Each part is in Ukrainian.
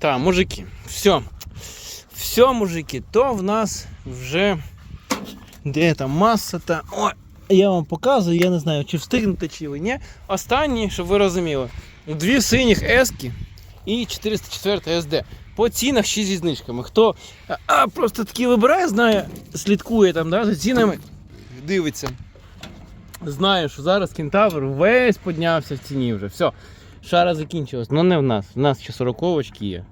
Так, мужики, все. Все, мужики, то в нас вже де там маса та. Ой, я вам показую, я не знаю, чи встигнете, чи ви ні. Останні, щоб ви розуміли, дві синіх ески і 404 СД. По цінах ще зі знижками. Хто а, просто такі вибирає, знає, слідкує там да, за цінами, дивиться. Знає, що зараз кентавр весь піднявся в ціні вже. Все. Шара закінчилась. Ну не в нас. В нас ще сороковочки є.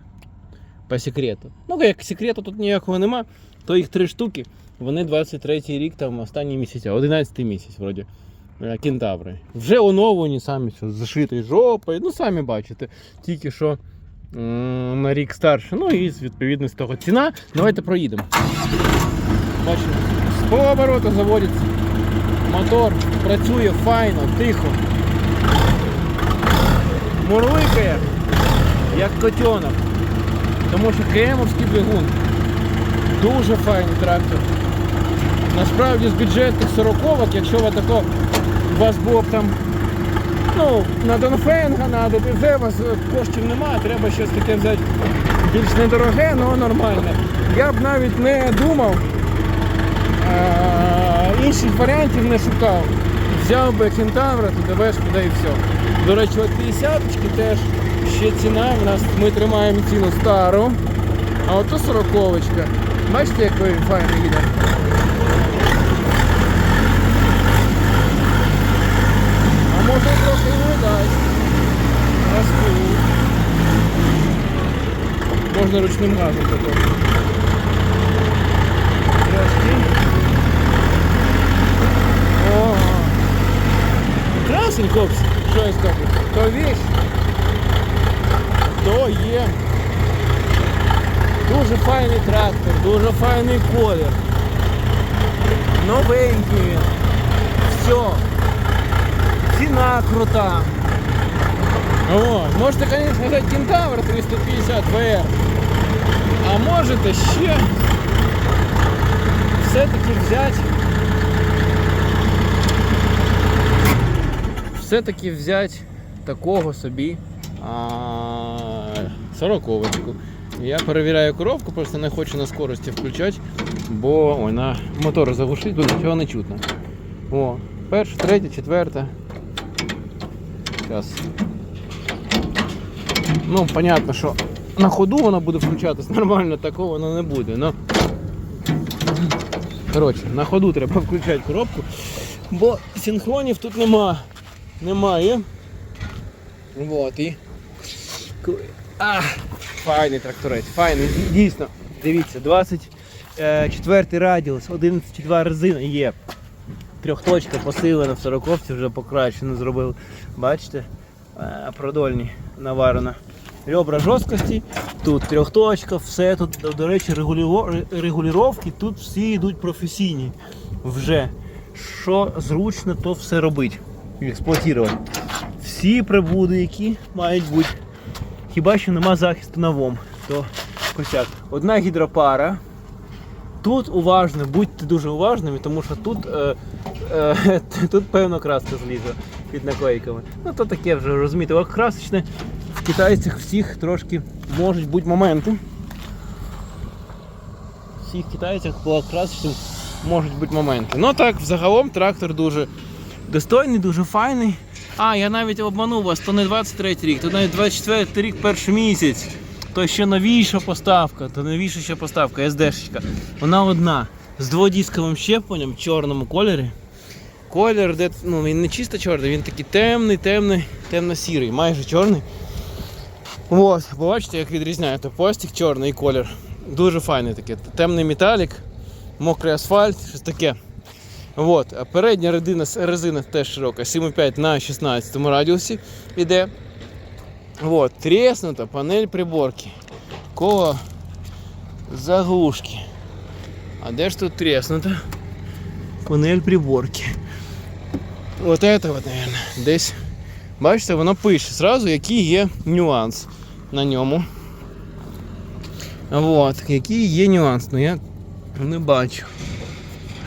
По секрету. Ну, як секрету тут ніякого нема, то їх три штуки. Вони 23-й рік, там останній місяць, 11 місяць, вроді. е, Кентаври. Вже оновлені самі, що з зашитою жопою. Ну, самі бачите. Тільки що м, на рік старше. Ну і відповідно з того ціна. Давайте проїдемо. Бачимо, з поворота заводиться. Мотор працює файно, тихо. Мурликає, як котенок. Тому що кремовський двигун. Дуже файний трактор. Насправді з бюджетних 40 якщо ви тако, у вас було б там ну, на Донфенга, на ДТЗ, у вас коштів немає, треба щось таке взяти більш недороге, але нормальне. Я б навіть не думав, е, інших варіантів не шукав. Взяв би кентавра, то ДВшку, да і все. До речі, от 50 теж ще ціна. У нас ми тримаємо ціну стару, а ото 40 Бачите, як він файно їде. А може трохи і дасть. Можна ручним газом також. Трошки. Красень, хлопці, що я скажу? То вещь, то є. Дуже файний трактор, дуже файний колір. Новенький він. Все. Ціна крута. О, можете, звісно, взяти Кентавр 350 VR. А можете ще все-таки взяти Все-таки взяти такого собі сороковочку. Я перевіряю коробку, просто не хочу на скорості включати, бо ой, на мотор заглушить, бо нічого не чутно. О, перша, третя, четверта. Зараз. Ну, понятно, що на ходу вона буде включатись, нормально такого воно не буде. Но... Коротше, на ходу треба включати коробку, бо синхронів тут нема. Немає. Вот і. А, файний тракторець, файний, дійсно. Дивіться, 24 радіус, 11,2 резина є. Трьохточка посилена в сороковці вже покращено зробили. Бачите? Е, Продольні наварена. Ребра жорсткості, тут трьохточка, все тут, до речі, регулювання тут всі йдуть професійні. Вже. Що зручно, то все робить. Експлуатувати. Всі прибуди, які мають бути. Хіба що нема захисту на ВОМ, то косяк. Одна гідропара. Тут уважно, будьте дуже уважними, тому що тут е, е, тут певно краска злізла під наклейками. Ну то таке вже розумієте, О, красочне в китайцях всіх трошки можуть бути моменти. В всіх китайцях по красочним можуть бути моменти. Ну так, взагалом трактор дуже достойний, дуже файний. А, я навіть обманув вас, то не 23 рік, то навіть 24 рік перший місяць. То ще новіша поставка, то новіша ще поставка, СДшечка. Вона одна. З дводісковим щепленням в чорному кольорі. Колір, де, ну, він не чисто чорний, він такий темний, темний, темно-сірий, майже чорний. От, бачите, як відрізняє то пластик чорний колір. Дуже файний такий. Темний металік, мокрий асфальт, щось таке. Вот. А передня резина, резина теж широка, 7,5 на 16 радіусі іде. Вот. Треснута панель приборки. Коло заглушки. А де ж тут треснута? Панель приборки. Вот это вот, наверное, десь. Бачите, воно пише зразу, який є нюанс на ньому. Вот, який є нюанс, ну я не бачу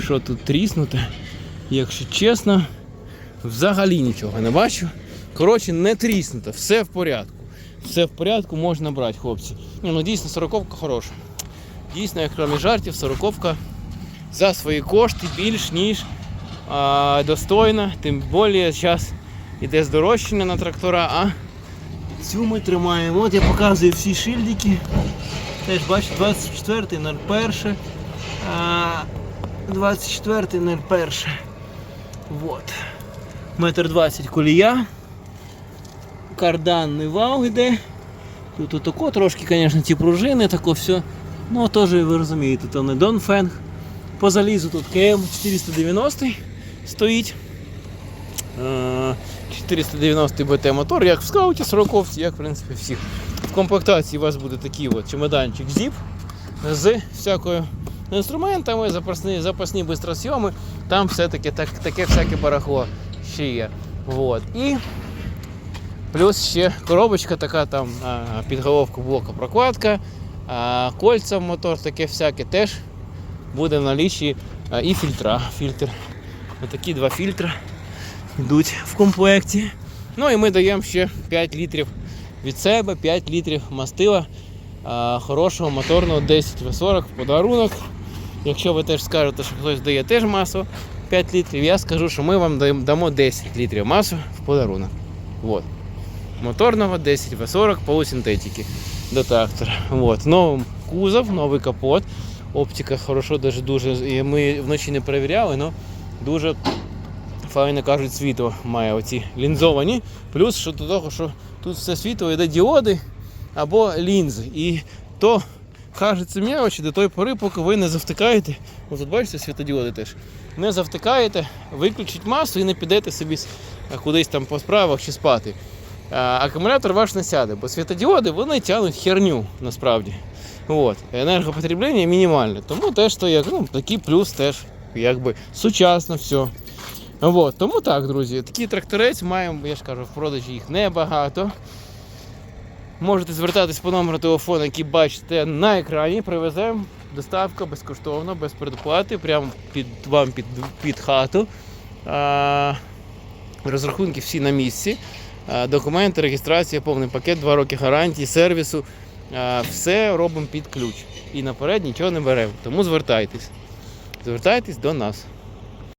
що тут тріснуте. Якщо чесно, взагалі нічого не бачу. Коротше, не тріснуто, все в порядку. все в порядку, можна брати, хлопці. Ні, ну дійсно сороковка хороша. Дійсно, як крім жартів, сороковка за свої кошти більш ніж а, достойна. Тим більше зараз іде здорожчання на трактора, а цю ми тримаємо. От я показую всі шильдики. Теж бачите, 24 01, а, 24 01. Вот. Метр 20 колія. Карданний вал іде. Тут отако трошки, звісно, ті пружини, тако все. Ну, теж ви розумієте, то не Донфенг. По залізу тут КМ 490 стоїть. Е, 490 БТ мотор, як в скауті, 40 як в принципі всіх. В комплектації у вас буде такий от чемоданчик ZIP з всякою інструментами, запасні, запасні бистросйоми, там все-таки так, таке всяке барахло ще є. Вот. І плюс ще коробочка така, там а, блока прокладка, кольця мотор, таке всяке теж буде в налічі і фільтра. Фільтр. Отакі два фільтри йдуть в комплекті. Ну і ми даємо ще 5 літрів від себе, 5 літрів мастила хорошого моторного 10 В40 в подарунок. Якщо ви теж скажете, що хтось дає теж масу 5 літрів, я скажу, що ми вам дамо 10 літрів масу в подарунок. Вот. Моторного 10 В40 полусинтетики до трактора. Вот. Новий кузов, новий капот. Оптика хорошо, даже дуже. Ми вночі не перевіряли, але дуже файно кажуть, світло має оці лінзовані. Плюс що до того, що тут все світло йде діоди або лінзи. І то кажеться м'ячі до тої пори, поки ви не завтикаєте. Ось бачите світодіоди теж. Не завтикаєте, виключіть масу і не підете собі кудись там по справах чи спати. Акумулятор ваш не сяде, бо світодіоди вони тягнуть херню насправді. От. Енергопотреблення мінімальне. Тому теж то як ну, такий плюс теж якби сучасно все. От. Тому так, друзі, такий тракторець маємо, я ж кажу, в продажі їх небагато. Можете звертатись по номеру телефону, який бачите на екрані. Привеземо. Доставка безкоштовно, без предоплати, прямо під вам під, під хату. А, розрахунки всі на місці. А, документи, реєстрація, повний пакет, 2 роки гарантії, сервісу. А, все робимо під ключ. І наперед нічого не беремо. Тому звертайтесь. Звертайтесь до нас.